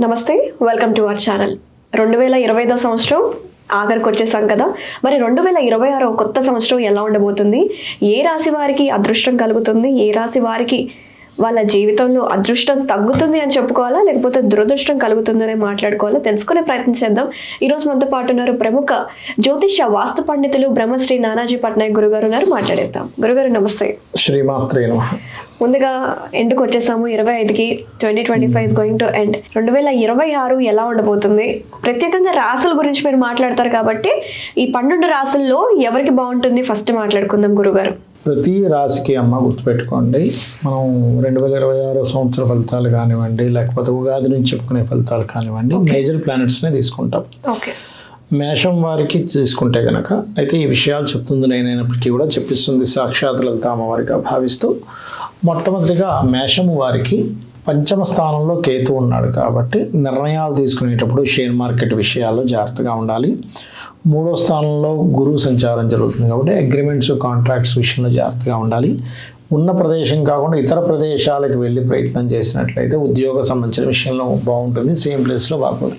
నమస్తే welcome to our channel రెండు వేల ఇరవై ఐదో సంవత్సరం ఆఖరికి వచ్చేసాం కదా. మరి రెండు వేల ఇరవై ఆరో కొత్త సంవత్సరం ఎలా ఉండబోతుంది? ఏ రాశి వారికి అదృష్టం కలుగుతుంది? ఏ రాశి వారికి వాళ్ళ జీవితంలో అదృష్టం తగ్గుతుంది అని చెప్పుకోవాలా? లేకపోతే దురదృష్టం కలుగుతుందని మాట్లాడుకోవాలా? తెలుసుకునే ప్రయత్నం చేద్దాం. ఈరోజు మనతో పాటు ఉన్నారు ప్రముఖ జ్యోతిష వాస్తు పండితులు బ్రహ్మశ్రీ నానాజీ పట్నాయక్ గురుగారు ఉన్నారు మాట్లాడేద్దాం. గురుగారు నమస్తే. శ్రీమాత్రే ముందుగా ఎండ్కి వచ్చేసాము. ఇరవై ఐదుకి twenty twenty five going to end. రెండు వేల ఇరవై ఆరు ఎలా ఉండబోతుంది? ప్రత్యేకంగా రాసుల గురించి మీరు మాట్లాడతారు కాబట్టి ఈ పన్నెండు రాసుల్లో ఎవరికి బాగుంటుంది? ఫస్ట్ మాట్లాడుకుందాం గురుగారు. ప్రతి రాశికి అమ్మ గుర్తుపెట్టుకోండి. మనం రెండు వేల ఇరవై ఆరో సంవత్సర ఫలితాలు కానివ్వండి లేకపోతే ఉగాది నుంచి చెప్పుకునే ఫలితాలు కానివ్వండి మేజర్ ప్లానెట్స్నే తీసుకుంటాం. మేషం వారికి తీసుకుంటే గనక అయితే ఈ విషయాలు చెప్తుంది నేనైనప్పటికీ కూడా చెప్పిస్తుంది సాక్షాత్ లలిత అమ్మవారిగా భావిస్తూ. మొట్టమొదటిగా మేషము వారికి పంచమ స్థానంలో కేతు ఉన్నాడు కాబట్టి నిర్ణయాలు తీసుకునేటప్పుడు షేర్ మార్కెట్ విషయాల్లో జాగ్రత్తగా ఉండాలి. మూడో స్థానంలో గురువు సంచారం జరుగుతుంది కాబట్టి అగ్రిమెంట్స్ కాంట్రాక్ట్స్ విషయంలో జాగ్రత్తగా ఉండాలి. ఉన్న ప్రదేశం కాకుండా ఇతర ప్రదేశాలకు వెళ్ళి ప్రయత్నం చేసినట్లయితే ఉద్యోగ సంబంధించిన విషయంలో బాగుంటుంది సేమ్ ప్లేస్లో బాగుంటుంది.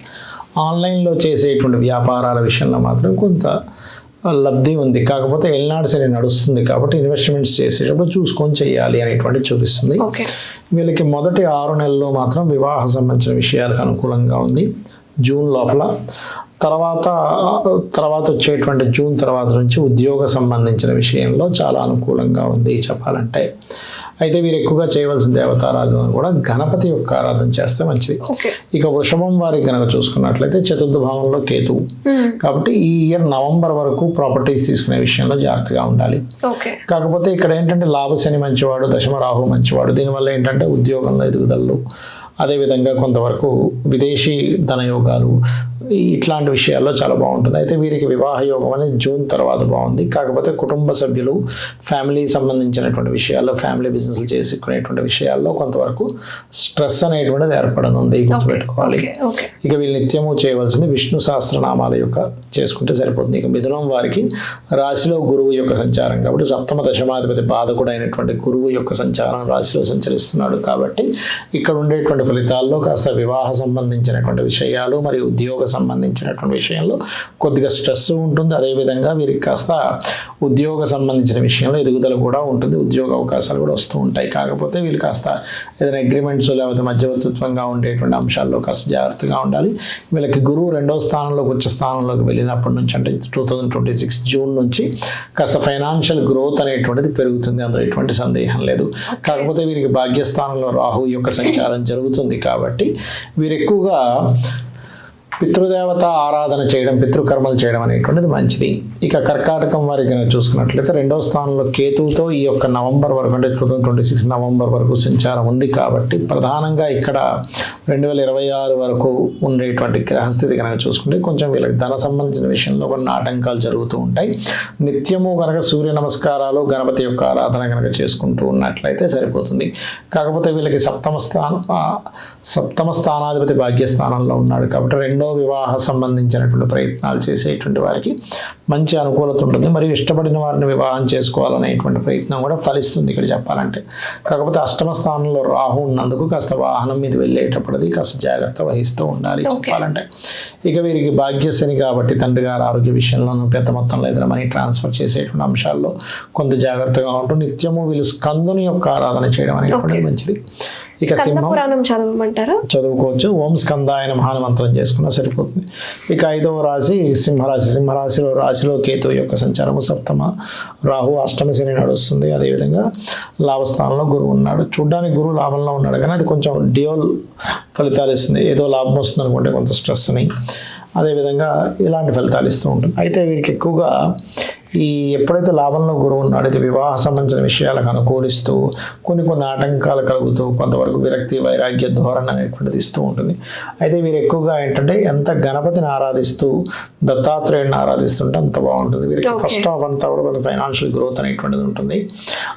ఆన్లైన్లో చేసేటువంటి వ్యాపారాల విషయంలో మాత్రం కొంత లబ్ధి ఉంది. కాకపోతే ఎల్నాడు సరే నడుస్తుంది కాబట్టి ఇన్వెస్ట్మెంట్స్ చేసేటప్పుడు చూసుకొని చేయాలి అనేటువంటి చూపిస్తుంది. వీళ్ళకి మొదటి ఆరు నెలల్లో మాత్రం వివాహ సంబంధించిన విషయాలకు అనుకూలంగా ఉంది. జూన్ లోపల తర్వాత తర్వాత వచ్చేటువంటి జూన్ తర్వాత నుంచి ఉద్యోగ సంబంధించిన విషయంలో చాలా అనుకూలంగా ఉంది చెప్పాలంటే. అయితే వీరు ఎక్కువగా చేయవలసిన దేవతారాధన కూడా గణపతి యొక్క ఆరాధన చేస్తే మంచిది. ఇక వృషభం వారికి కనుక చూసుకున్నట్లయితే చతుర్థ భావంలో కేతువు కాబట్టి ఈ ఇయర్ నవంబర్ వరకు ప్రాపర్టీస్ తీసుకునే విషయంలో జాగ్రత్తగా ఉండాలి. కాకపోతే ఇక్కడ ఏంటంటే లాభశని మంచివాడు దశమ రాహు మంచివాడు దీనివల్ల ఏంటంటే ఉద్యోగంలో ఎదుగుదలలు అదేవిధంగా కొంతవరకు విదేశీ ధనయోగాలు ఇట్లాంటి విషయాల్లో చాలా బాగుంటుంది. అయితే వీరికి వివాహ యోగం అనేది జూన్ తర్వాత బాగుంది. కాకపోతే కుటుంబ సభ్యులు ఫ్యామిలీ సంబంధించినటువంటి విషయాల్లో ఫ్యామిలీ బిజినెస్లు చేసుకునేటువంటి విషయాల్లో కొంతవరకు స్ట్రెస్ అనేటువంటిది ఏర్పడనుంది. గుర్తుపెట్టుకోవాలి. ఇక వీళ్ళు నిత్యము చేయవలసింది విష్ణు సహస్రనామాల యొక్క చేసుకుంటే సరిపోతుంది. ఇక మిథునం వారికి రాశిలో గురువు యొక్క సంచారం కాబట్టి సప్తమ దశమాధిపతి బాధకుడు అయినటువంటి గురువు యొక్క సంచారం రాశిలో సంచరిస్తున్నాడు కాబట్టి ఇక్కడ ఉండేటువంటి ఫలితాల్లో కాస్త వివాహ సంబంధించినటువంటి విషయాలు మరియు ఉద్యోగ సంబంధించినటువంటి విషయంలో కొద్దిగా స్ట్రెస్ ఉంటుంది. అదేవిధంగా వీరికి కాస్త ఉద్యోగ సంబంధించిన విషయంలో ఎదుగుదల కూడా ఉంటుంది. ఉద్యోగ అవకాశాలు కూడా వస్తూ ఉంటాయి. కాకపోతే వీళ్ళు కాస్త ఏదైనా అగ్రిమెంట్స్ లేకపోతే మధ్యవర్తిత్వంగా ఉండేటువంటి అంశాల్లో కాస్త జాగ్రత్తగా ఉండాలి. వీళ్ళకి గురువు రెండో స్థానంలోకి వచ్చే స్థానంలోకి వెళ్ళినప్పటి నుంచి అంటే two thousand twenty six June నుంచి కాస్త ఫైనాన్షియల్ గ్రోత్ అనేటువంటిది పెరుగుతుంది. అందులో ఎటువంటి సందేహం లేదు. కాకపోతే వీరికి భాగ్యస్థానంలో రాహు యొక్క సంచారం జరుగుతుంది కాబట్టి వీరు ఎక్కువగా పితృదేవత ఆరాధన చేయడం పితృకర్మలు చేయడం అనేటువంటిది మంచిది. ఇక కర్కాటకం వారికి కనుక చూసుకున్నట్లయితే రెండవ స్థానంలో కేతువుతో ఈ యొక్క నవంబర్ వరకు అంటే two thousand twenty six November వరకు సంచారం ఉంది కాబట్టి ప్రధానంగా ఇక్కడ రెండు వేల ఇరవై ఆరు వరకు ఉండేటువంటి గ్రహస్థితి కనుక చూసుకుంటే కొంచెం వీళ్ళకి ధన సంబంధించిన విషయంలో కొన్ని ఆటంకాలు జరుగుతూ ఉంటాయి. నిత్యము కనుక సూర్య నమస్కారాలు గణపతి యొక్క ఆరాధన కనుక చేసుకుంటూ ఉన్నట్లయితే సరిపోతుంది. కాకపోతే వీళ్ళకి సప్తమ స్థానం సప్తమ స్థానాధిపతి భాగ్యస్థానంలో ఉన్నాడు కాబట్టి రెండో వివాహ సంబంధించినటువంటి ప్రయత్నాలు చేసేటువంటి వారికి మంచి అనుకూలత ఉంటుంది. మరియు ఇష్టపడిన వారిని వివాహం చేసుకోవాలనేటువంటి ప్రయత్నం కూడా ఫలిస్తుంది ఇక్కడ చెప్పాలంటే. కాకపోతే అష్టమ స్థానంలో రాహు ఉన్నందుకు కాస్త వాహనం మీద వెళ్ళేటప్పటిది కాస్త జాగ్రత్త వహిస్తూ ఉండాలి చెప్పాలంటే. ఇక వీరికి భాగ్యశని కాబట్టి తండ్రి గారి ఆరోగ్య విషయంలోనూ పెద్ద మొత్తంలో ఏదైనా మనీ ట్రాన్స్ఫర్ చేసేటువంటి అంశాల్లో కొంత జాగ్రత్తగా ఉంటూ నిత్యము వీళ్ళు స్కందుని యొక్క ఆరాధన చేయడం అనేటువంటిది మంచిది. ఇక సింహం. చదవమంటారా? చదువుకోవచ్చు. ఓం స్కందాయన మహాన మంత్రం చేసుకున్నా సరిపోతుంది. ఇక ఐదవ రాశి సింహరాశి. సింహరాశిలో రాశిలో కేతు యొక్క సంచారము సప్తమ. రాహు అష్టమ శని నడుస్తుంది అదేవిధంగా లాభస్థానంలో గురువు ఉన్నాడు. చూడ్డానికి గురువు లాభంలో ఉన్నాడు. కానీ అది కొంచెం డియోల్ ఫలితాలు ఇస్తుంది. ఏదో లాభం వస్తుంది అనుకుంటే కొంత స్ట్రెస్ని అదేవిధంగా ఇలాంటి ఫలితాలు ఇస్తూ ఉంటుంది. అయితే వీరికి ఎక్కువగా ఈ ఎప్పుడైతే లాభంలో గురువు ఉన్నాడో ఇది వివాహ సంబంధించిన విషయాలకు అనుకూలిస్తూ కొన్ని కొన్ని ఆటంకాలు కలుగుతూ కొంతవరకు విరక్తి వైరాగ్య ధోరణి అనేటువంటిది ఇస్తూ ఉంటుంది. అయితే వీరు ఎక్కువగా ఏంటంటే ఎంత గణపతిని ఆరాధిస్తూ దత్తాత్రేయుడిని ఆరాధిస్తుంటే అంత బాగుంటుంది. వీరికి. ఫస్ట్ హాఫ్ అంతా కూడా కొంత ఫైనాన్షియల్ గ్రోత్ అనేటువంటిది ఉంటుంది.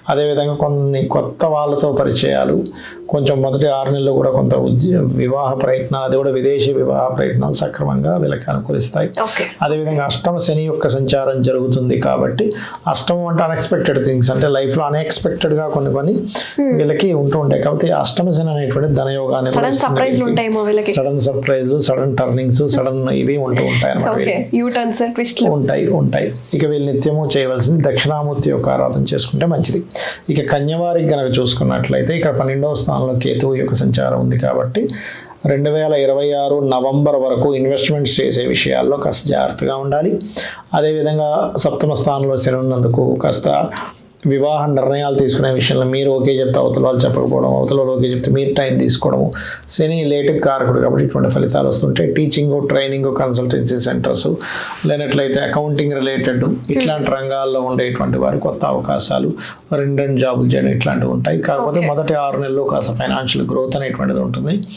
అదేవిధంగా కొన్ని కొత్త వాళ్ళతో పరిచయాలు కొంచెం మొదటి ఆరు నెలలు కూడా కొంత వివాహ ప్రయత్నాలు అది కూడా విదేశీ వివాహ ప్రయత్నాలు సక్రమంగా వీళ్ళకి అనుకూలిస్తాయి. అదేవిధంగా అష్టమ శని యొక్క సంచారం జరుగుతుంది కాబట్టి అష్టమం అంటే అన్ఎక్స్పెక్టెడ్ థింగ్స్ అంటే లైఫ్లో అన్ఎక్స్పెక్టెడ్గా కొన్ని కొన్ని వీళ్ళకి ఉంటూ ఉంటాయి. కాబట్టి అష్టమ శని అనేటువంటి ధనయోగాన్ని సడన్ సర్ప్రైజ్లు వీళ్ళకి. సడన్ టర్నింగ్స్ సడన్ ఇవి ఉంటూ ఉంటాయి ట్విస్ట్ ఉంటాయి ఉంటాయి. ఇక వీళ్ళు నిత్యము చేయవలసింది దక్షిణామూర్తి యొక్క ఆరాధన చేసుకుంటే మంచిది. ఇక కన్యవారికి గనక చూసుకున్నట్లయితే ఇక్కడ పన్నెండవ స్థానంలో కేతువు యొక్క సంచారం ఉంది కాబట్టి రెండు వేల ఇరవై ఆరు నవంబర్ వరకు ఇన్వెస్ట్మెంట్స్ చేసే విషయాల్లో కాస్త జాగ్రత్తగా ఉండాలి. అదేవిధంగా సప్తమ స్థానంలో శని ఉన్నందుకు కాస్త వివాహ నిర్ణయాలు తీసుకునే విషయంలో మీరు ఓకే చెప్తే అవతల వాళ్ళు చెప్పకపోవడం అవతల వాళ్ళు ఓకే చెప్తే మీరు టైం తీసుకోవడము. శని లేటుకి కారకుడు కాబట్టి ఇటువంటి ఫలితాలు వస్తుంటాయి. టీచింగ్ ట్రైనింగ్ కన్సల్టెన్సీ సెంటర్స్ లేనట్లయితే అకౌంటింగ్ రిలేటెడ్ ఇట్లాంటి రంగాల్లో ఉండేటువంటి వారి కొత్త అవకాశాలు రెండు రెండు జాబులు చేయడం ఇట్లాంటివి ఉంటాయి. కాకపోతే. మొదటి ఆరు నెలలు కాస్త ఫైనాన్షియల్ గ్రోత్ అనేటువంటిది ఉంటుంది.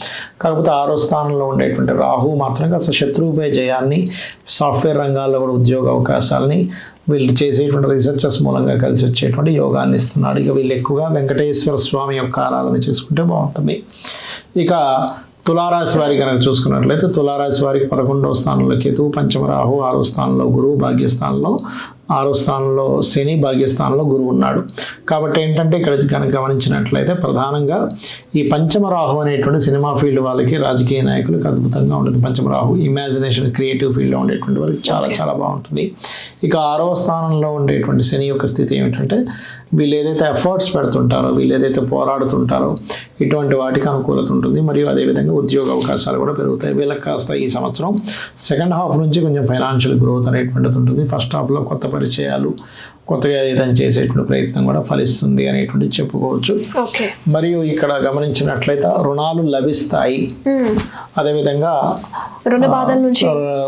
కాకపోతే ఆరో స్థానంలో ఉండేటువంటి రాహు మాత్రం కాస్త శత్రువుపై జయాన్ని సాఫ్ట్వేర్ రంగాల్లో కూడా ఉద్యోగ అవకాశాలని వీళ్ళు చేసేటువంటి రీసెర్చర్స్ మూలంగా కలిసి వచ్చేటువంటి యోగాన్ని ఇస్తున్నాడు. ఇక వీళ్ళు ఎక్కువగా వెంకటేశ్వర స్వామి యొక్క ఆరాధన చేసుకుంటే బాగుంటుంది. ఇక తులారాశి వారి కనుక చూసుకున్నట్లయితే తులారాశి వారికి పదకొండవ స్థానంలో కేతువు పంచమ రాహు ఆరో స్థానంలో గురువు భాగ్యస్థానంలో ఆరో స్థానంలో శని భాగ్యస్థానంలో గురువు ఉన్నాడు. కాబట్టి ఏంటంటే ఇక్కడ కనుక గమనించినట్లయితే ప్రధానంగా ఈ పంచమ రాహు అనేటువంటి సినిమా ఫీల్డ్ వాళ్ళకి రాజకీయ నాయకులకు అద్భుతంగా ఉంటుంది. పంచమ రాహు ఇమాజినేషన్ క్రియేటివ్ ఫీల్డ్లో ఉండేటువంటి వారికి చాలా చాలా బాగుంటుంది. ఇక ఆరవ స్థానంలో ఉండేటువంటి శని యొక్క స్థితి ఏమిటంటే వీళ్ళు ఏదైతే ఎఫర్ట్స్ పెడుతుంటారో వీళ్ళు ఏదైతే పోరాడుతుంటారో ఇటువంటి వాటికి అనుకూలత ఉంటుంది. మరియు అదేవిధంగా ఉద్యోగ అవకాశాలు కూడా పెరుగుతాయి. వీళ్ళకి కాస్త ఈ సంవత్సరం సెకండ్ హాఫ్ నుంచి కొంచెం ఫైనాన్షియల్ గ్రోత్ అనేటువంటిది ఉంటుంది. ఫస్ట్ హాఫ్లో కొత్త పరిచయాలు కొత్తగా ఏదైనా చేసేటువంటి ప్రయత్నం కూడా ఫలిస్తుంది అనేటువంటి చెప్పుకోవచ్చు. మరియు ఇక్కడ గమనించినట్లయితే రుణాలు లభిస్తాయి. అదేవిధంగా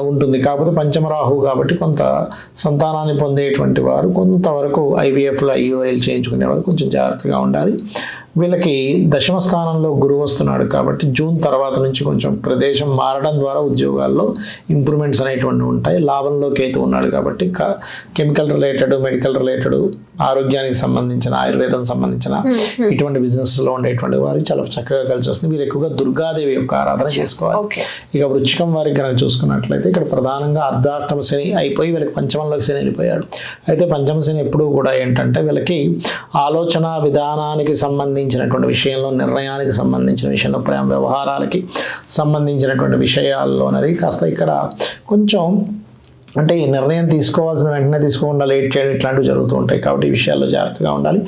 ఉంటుంది. కాకపోతే పంచమరాహు కాబట్టి కొంత సంతానాన్ని పొందేటువంటి వారు కొంతవరకు ఐవీఎఫ్లో ఐఓఎల్ చేయించుకునే వారు కొంచెం జాగ్రత్తగా ఉండాలి. వీళ్ళకి దశమ స్థానంలో గురువు వస్తున్నాడు కాబట్టి జూన్ తర్వాత నుంచి కొంచెం ప్రదేశం మారడం ద్వారా ఉద్యోగాల్లో ఇంప్రూవ్మెంట్స్ అనేటువంటివి ఉంటాయి. లాభంలో కేతు ఉన్నాడు కాబట్టి కెమికల్ రిలేటెడ్ మెడికల్ రిలేటెడ్ ఆరోగ్యానికి సంబంధించిన ఆయుర్వేదం సంబంధించిన ఇటువంటి బిజినెస్లో ఉండేటువంటి వారికి చాలా చక్కగా కలిసి వస్తుంది. వీళ్ళు ఎక్కువగా దుర్గాదేవి యొక్క ఆరాధన చేసుకోవాలి. ఇక వృచ్చికం వారికి కనుక చూసుకున్నట్లయితే ఇక్కడ ప్రధానంగా అర్ధాష్టమ శని అయిపోయి వీళ్ళకి పంచమంలోకి శని వెళ్ళిపోయాడు. అయితే పంచమ శని ఎప్పుడూ కూడా ఏంటంటే వీళ్ళకి ఆలోచన విధానానికి సంబంధించినటువంటి విషయంలో నిర్ణయానికి సంబంధించిన విషయంలో ప్రేమ వ్యవహారాలకి సంబంధించినటువంటి విషయాల్లో అనేది కాస్త ఇక్కడ కొంచెం అంటే ఈ నిర్ణయం తీసుకోవాల్సిన వెంటనే తీసుకోకుండా లేట్ చేయడం ఇట్లాంటివి జరుగుతూ ఉంటాయి. కాబట్టి ఈ విషయాల్లో జాగ్రత్తగా ఉండాలి.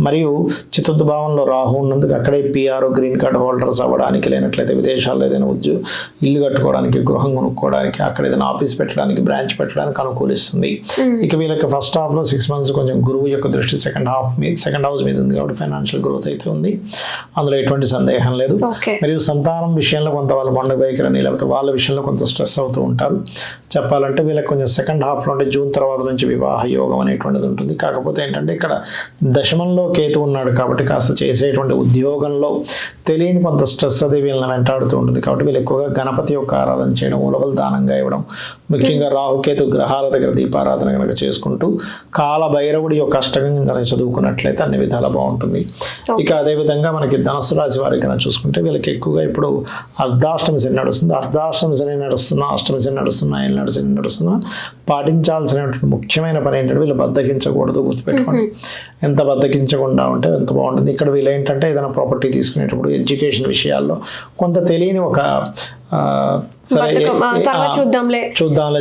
మరియు చతుర్థ భావంలో రాహు ఉన్నందుకు అక్కడే పిఆర్ గ్రీన్ కార్డ్ హోల్డర్స్ అవ్వడానికి లేనట్లయితే విదేశాల్లో ఏదైనా ఉద్యోగం ఇల్లు కట్టుకోవడానికి గృహం కొనుక్కోవడానికి అక్కడ ఏదైనా ఆఫీస్ పెట్టడానికి బ్రాంచ్ పెట్టడానికి అనుకూలిస్తుంది. ఇక వీళ్ళకి ఫస్ట్ హాఫ్లో సిక్స్ మంత్స్ కొంచెం గురువు యొక్క దృష్టి సెకండ్ హాఫ్ మీద సెకండ్ హౌస్ మీద ఉంది కాబట్టి ఫైనాన్షియల్ గ్రోత్ అయితే ఉంది. అందులో ఎటువంటి సందేహం లేదు. మరియు సంతానం విషయంలో కొంత వాళ్ళు మొండ వైఖరని లేకపోతే వాళ్ళ విషయంలో కొంత స్ట్రెస్ అవుతూ ఉంటారు. చెప్పాలంటే వీళ్ళకి కొంచెం సెకండ్ హాఫ్లో అంటే జూన్ తర్వాత నుంచి వివాహ యోగం అనేటువంటిది ఉంటుంది. కాకపోతే ఏంటంటే ఇక్కడ దశమంలో కేతు ఉన్నాడు కాబట్టి కాస్త చేసేటువంటి ఉద్యోగంలో తెలియని కొంత స్ట్రెస్ అది వీళ్ళని వెంటాడుతూ ఉంటుంది. కాబట్టి వీళ్ళు ఎక్కువగా గణపతి యొక్క ఆరాధన చేయడం ఉలవలు దానంగా ఇవ్వడం ముఖ్యంగా రాహుకేతు గ్రహాల దగ్గర దీపారాధన కనుక చేసుకుంటూ కాల భైరవుడి యొక్క అష్టకం కనుక చదువుకున్నట్లయితే అన్ని విధాలా బాగుంటుంది. ఇక అదేవిధంగా మనకి ధనుసు రాశి వారికి కనుక చూసుకుంటే వీళ్ళకి ఎక్కువగా ఇప్పుడు అర్ధాష్టమి శని నడుస్తుంది. అర్ధాష్టమి శని నడుస్తున్నా అష్టమి శని నడుస్తున్నా ఏళ్ళ శని నడుస్తున్నా పాటించాల్సినటువంటి ముఖ్యమైన పని ఏంటంటే వీళ్ళు బద్దకించకూడదు గుర్తుపెట్టుకోండి. ఎంత బద్దకించకుండా ఉంటే ఎంత బాగుంటుంది. ఇక్కడ వీళ్ళు ఏంటంటే ఏదైనా ప్రాపర్టీ తీసుకునేటప్పుడు ఎడ్యుకేషన్ విషయాల్లో కొంత తెలియని ఒక సరే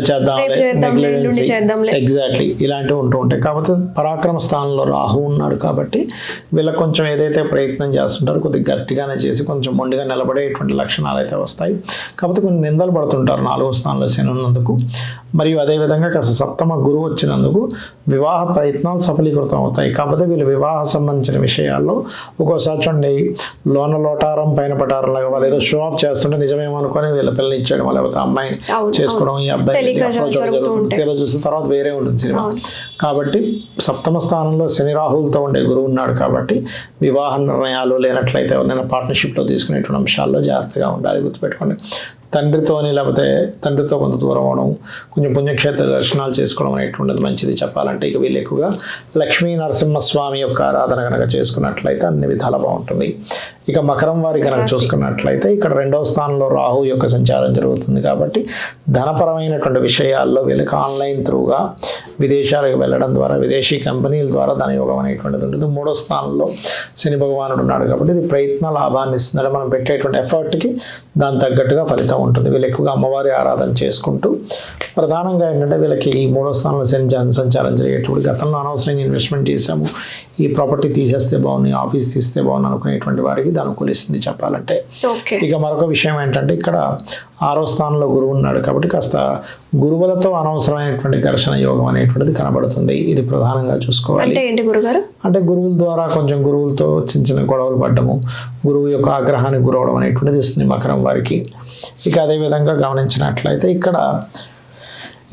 చేద్దాంలే. ఎగ్జాక్ట్లీ ఇలాంటివి ఉంటూ ఉంటాయి. కాకపోతే పరాక్రమ స్థానంలో రాహు ఉన్నాడు కాబట్టి వీళ్ళకి కొంచెం ఏదైతే ప్రయత్నం చేస్తుంటారో కొద్దిగా గట్టిగానే చేసి కొంచెం మొండిగా నిలబడేటువంటి లక్షణాలు అయితే వస్తాయి. కాకపోతే కొన్ని నిందలు పడుతుంటారు నాలుగో స్థానంలో శని ఉన్నందుకు. మరియు అదేవిధంగా కాస్త సప్తమ గురువు వచ్చినందుకు వివాహ ప్రయత్నాలు సఫలీకృతం అవుతాయి. కాకపోతే వీళ్ళు వివాహ సంబంధించిన విషయాల్లో ఒక్కోసారి చూడండి లోన లోటారం పైన పటారం లాగా వాళ్ళు ఏదో షో ఆఫ్ చేస్తుంటే నిజమేమో అనుకొని వీళ్ళ పిల్లల్ని ఇచ్చేయడం లేకపోతే అమ్మాయిని అవును, చేసుకోవడం ఈ అబ్బాయి జరుగుతుంది. తీరా చూసిన తర్వాత వేరే ఉంటుంది సినిమా. కాబట్టి సప్తమ స్థానంలో శని రాహులతో ఉండే గురువు ఉన్నాడు కాబట్టి వివాహ నిర్ణయాలు లేనట్లయితే ఎవరైనా పార్ట్నర్షిప్లో తీసుకునేటువంటి అంశాల్లో జాగ్రత్తగా ఉండాలి గుర్తుపెట్టుకోండి తండ్రితోని లేకపోతే తండ్రితో కొంత దూరం అవడం కొంచెం పుణ్యక్షేత్ర దర్శనాలు చేసుకోవడం అనేటువంటిది మంచిది చెప్పాలంటే ఇక వీళ్ళు ఎక్కువగా లక్ష్మీ నరసింహస్వామి యొక్క ఆరాధన కనుక చేసుకున్నట్లయితే అన్ని విధాలా బాగుంటుంది. ఇక మకరం వారి కనుక చూసుకున్నట్లయితే ఇక్కడ రెండవ స్థానంలో రాహు యొక్క సంచారం జరుగుతుంది కాబట్టి ధనపరమైనటువంటి విషయాల్లో వీళ్ళకి ఆన్లైన్ త్రూగా విదేశాలకు వెళ్ళడం ద్వారా విదేశీ కంపెనీల ద్వారా ధనయోగం అనేటువంటిది ఉంటుంది. మూడో స్థానంలో శని భగవానుడు ఉన్నాడు కాబట్టి ఇది ప్రయత్న లాభాన్ని ఇస్తుంది అంటే మనం పెట్టేటువంటి ఎఫర్ట్కి దాని తగ్గట్టుగా ఫలితం ఉంటుంది వీళ్ళు ఎక్కువగా అమ్మవారి ఆరాధన చేసుకుంటూ ప్రధానంగా ఏంటంటే వీళ్ళకి ఈ మూడో స్థానంలో సంచారం జరిగేటప్పుడు గతంలో అనవసరంగా ఇన్వెస్ట్మెంట్ చేశాము. ఈ ప్రాపర్టీ తీసేస్తే బాగుంది ఆఫీస్ తీస్తే బాగుంది అనుకునేటువంటి వారికి ఇది అనుకూలిస్తుంది చెప్పాలంటే. ఇక మరొక విషయం ఏంటంటే ఇక్కడ ఆరో స్థానంలో గురువు ఉన్నాడు కాబట్టి కాస్త గురువులతో అనవసరమైనటువంటి ఘర్షణ యోగం అనేటువంటిది కనబడుతుంది. ఇది ప్రధానంగా చూసుకోవాలి. అంటే గురువుల ద్వారా కొంచెం గురువులతో చిన్న చిన్న గొడవలు పడ్డము గురువు యొక్క ఆగ్రహానికి గురవడం అనేటువంటిది ఇస్తుంది మకరం వారికి. ఇక అదేవిధంగా గమనించినట్లయితే ఇక్కడ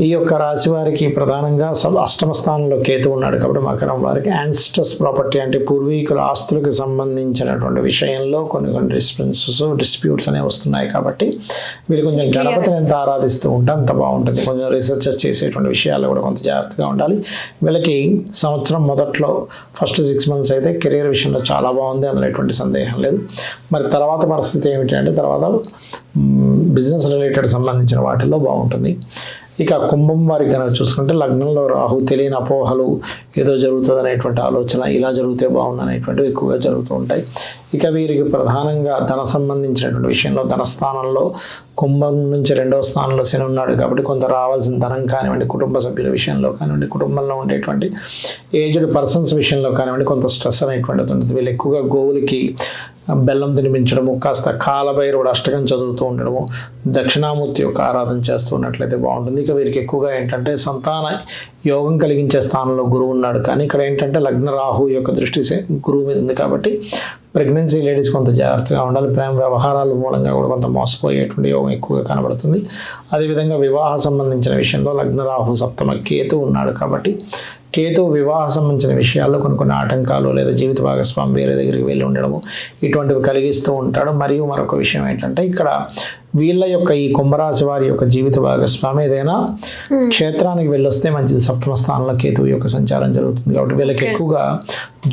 ఈ యొక్క రాశి వారికి ప్రధానంగా సబ్ అష్టమ స్థానంలో కేతు ఉన్నాడు కాబట్టి మకరం వారికి యాన్స్టస్ ప్రాపర్టీ అంటే పూర్వీకుల ఆస్తులకు సంబంధించినటువంటి విషయంలో కొన్ని కొన్ని డిస్పెన్సెస్ డిస్ప్యూట్స్ అనేవి వస్తున్నాయి కాబట్టి వీళ్ళు కొంచెం గణపతిని ఎంత ఆరాధిస్తూ ఉంటే అంత బాగుంటుంది. కొంచెం రీసెర్చ్ చేసేటువంటి విషయాల్లో కూడా కొంత జాగ్రత్తగా ఉండాలి. వీళ్ళకి సంవత్సరం మొదట్లో ఫస్ట్ సిక్స్ మంత్స్ అయితే కెరీర్ విషయంలో చాలా బాగుంది అందులో ఎటువంటి సందేహం లేదు. మరి తర్వాత పరిస్థితి ఏమిటి అంటే తర్వాత బిజినెస్ రిలేటెడ్ సంబంధించిన వాటిల్లో బాగుంటుంది. ఇక కుంభం వారికి కనుక చూసుకుంటే లగ్నంలో రాహు తెలియని అపోహలు ఏదో జరుగుతుంది అనేటువంటి ఆలోచన ఇలా జరిగితే బాగుంది అనేటువంటివి ఎక్కువగా జరుగుతూ ఉంటాయి. ఇక వీరికి ప్రధానంగా ధన సంబంధించినటువంటి విషయంలో ధనస్థానంలో కుంభం నుంచి రెండవ స్థానంలో శని ఉన్నాడు కాబట్టి కొంత రావాల్సిన ధనం కానివ్వండి కుటుంబ సభ్యుల విషయంలో కానివ్వండి కుటుంబంలో ఉండేటువంటి ఏజ్డ్ పర్సన్స్ విషయంలో కానివ్వండి కొంత స్ట్రెస్ అనేటువంటిది ఉంటుంది. వీళ్ళు ఎక్కువగా గోవులకి బెల్లం తినిపించడము కాస్త కాలభైరవుడు అష్టకం చదువుతూ ఉండడము దక్షిణామూర్తి యొక్క ఆరాధన చేస్తూ ఉన్నట్లయితే బాగుంటుంది. ఇక వీరికి ఎక్కువగా ఏంటంటే సంతాన యోగం కలిగించే స్థానంలో గురువు ఉన్నాడు. కానీ ఇక్కడ ఏంటంటే లగ్న రాహు యొక్క దృష్టి గురువు మీద ఉంది కాబట్టి ప్రెగ్నెన్సీ లేడీస్ కొంత జాగ్రత్తగా ఉండాలి. ప్రేమ వ్యవహారాల మూలంగా కూడా కొంత మోసపోయేటువంటి యోగం ఎక్కువగా కనబడుతుంది. అదేవిధంగా వివాహ సంబంధించిన విషయంలో లగ్నరాహు సప్తమ కేతు ఉన్నాడు కాబట్టి కేతు వివాహ సంబంధించిన విషయాల్లో కొన్ని కొన్ని ఆటంకాలు లేదా జీవిత భాగస్వామి వేరే దగ్గరికి వెళ్ళి ఉండడము ఇటువంటివి కలిగిస్తూ ఉంటాడు. మరియు మరొక విషయం ఏంటంటే ఇక్కడ వీళ్ళ యొక్క ఈ కుంభరాశి వారి యొక్క జీవిత భాగస్వామి ఏదైనా క్షేత్రానికి వెళ్ళొస్తే మంచిది. సప్తమ స్థానంలో కేతువు యొక్క సంచారం జరుగుతుంది కాబట్టి వీళ్ళకి ఎక్కువగా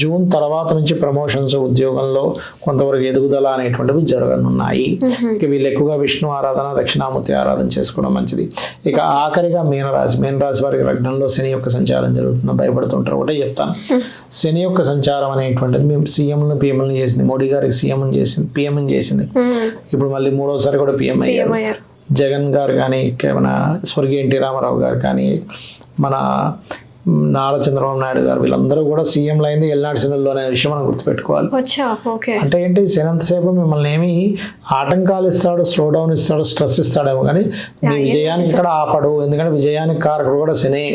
జూన్ తర్వాత నుంచి ప్రమోషన్స్ ఉద్యోగంలో కొంతవరకు ఎదుగుదల అనేటువంటివి జరగనున్నాయి. ఇక వీళ్ళు ఎక్కువగా విష్ణు ఆరాధన దక్షిణామూర్తి ఆరాధన చేసుకోవడం మంచిది. ఇక ఆఖరిగా మీనరాశి మీనరాశి వారికి లగ్నంలో శని యొక్క సంచారం జరుగుతుంది. భయపడుతుంటారు ఒకటే చెప్తాను. శని యొక్క సంచారం అనేటువంటిది మేము సీఎంను పిఎంని చేసింది. మోడీ గారికి సీఎం చేసింది పిఎం చేసింది. ఇప్పుడు మళ్ళీ మూడోసారి కూడా పిఎం అయ్యారు. జగన్ గారు కానీ మన స్వర్గీయ ఎన్టీ రామారావు గారు కానీ మన నారా చంద్రబాబు నాయుడు గారు. వీళ్ళందరూ కూడా సీఎంలు అయింది ఎల్నాడు అనే విషయం మనం గుర్తుపెట్టుకోవాలి. అంటే ఏంటి శనంతసేపు మిమ్మల్ని ఏమి ఆటంకాలు ఇస్తాడు స్లో డౌన్ ఇస్తాడు స్ట్రెస్ ఇస్తాడేమో కానీ మీ విజయానికి ఇక్కడ ఆపడు. ఎందుకంటే విజయానికి కారకుడు కూడా Shani.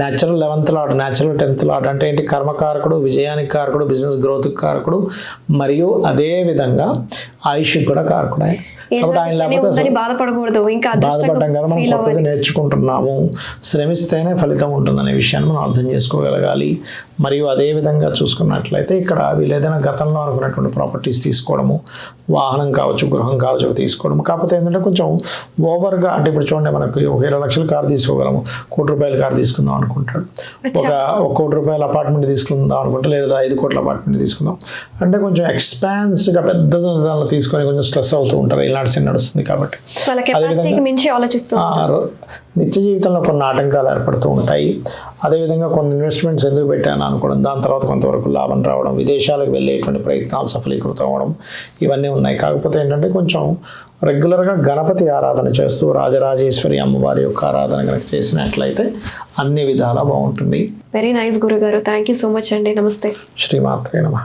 Natural eleventh lord natural tenth lord అంటే ఏంటి కర్మకారకుడు విజయానికి కారకుడు బిజినెస్ గ్రోత్ కారకుడు మరియు అదే విధంగా ఆయుష్కి కూడా కారకుడు బాధపడకూడదు. ఇంకా బాధపడ్డాం కదా మనం కొత్తది నేర్చుకుంటున్నాము శ్రమిస్తేనే ఫలితం ఉంటుందనే విషయాన్ని మనం అర్థం చేసుకోగలగాలి. మరియు అదే విధంగా చూసుకున్నట్లయితే ఇక్కడ వీళ్ళు ఏదైనా గతంలో అనుకున్నటువంటి ప్రాపర్టీస్ తీసుకోవడము వాహనం కావచ్చు గృహం కావచ్చు తీసుకోవడం కాకపోతే ఏంటంటే కొంచెం ఓవర్గా అంటే ఇప్పుడు చూడండి మనకు ఒక ఇరవై లక్షల కారు తీసుకోగలము కోటి రూపాయల కారు తీసుకుందాం అనుకుంటాడు. ఒక ఒక కోటి రూపాయల అపార్ట్మెంట్ తీసుకుందాం అనుకుంటే లేదా ఐదు కోట్ల అపార్ట్మెంట్ తీసుకుందాం. అంటే కొంచెం ఎక్స్పాన్స్గా పెద్ద దానిలో తీసుకొని కొంచెం స్ట్రెస్ అవుతూ ఉంటారు. సీన్ నడుస్తుంది కాబట్టి. నిత్య జీవితంలో కొన్ని ఆటంకాలు ఏర్పడుతూ ఉంటాయి. అదేవిధంగా కొన్ని ఇన్వెస్ట్మెంట్స్ ఎందుకు పెట్టాను అనుకోవడం దాని తర్వాత కొంతవరకు లాభం రావడం విదేశాలకు వెళ్ళేటువంటి ప్రయత్నాలు సఫలీకృతం అవ్వడం ఇవన్నీ ఉన్నాయి. కాకపోతే ఏంటంటే కొంచెం రెగ్యులర్గా గణపతి ఆరాధన చేస్తూ రాజరాజేశ్వరి అమ్మవారి యొక్క ఆరాధన కనుక చేసినట్లయితే అన్ని విధాలా బాగుంటుంది. వెరీ నైస్ గురుగారు. థ్యాంక్ యూ సో మచ్ అండి. నమస్తే. శ్రీమాత్రే నమ.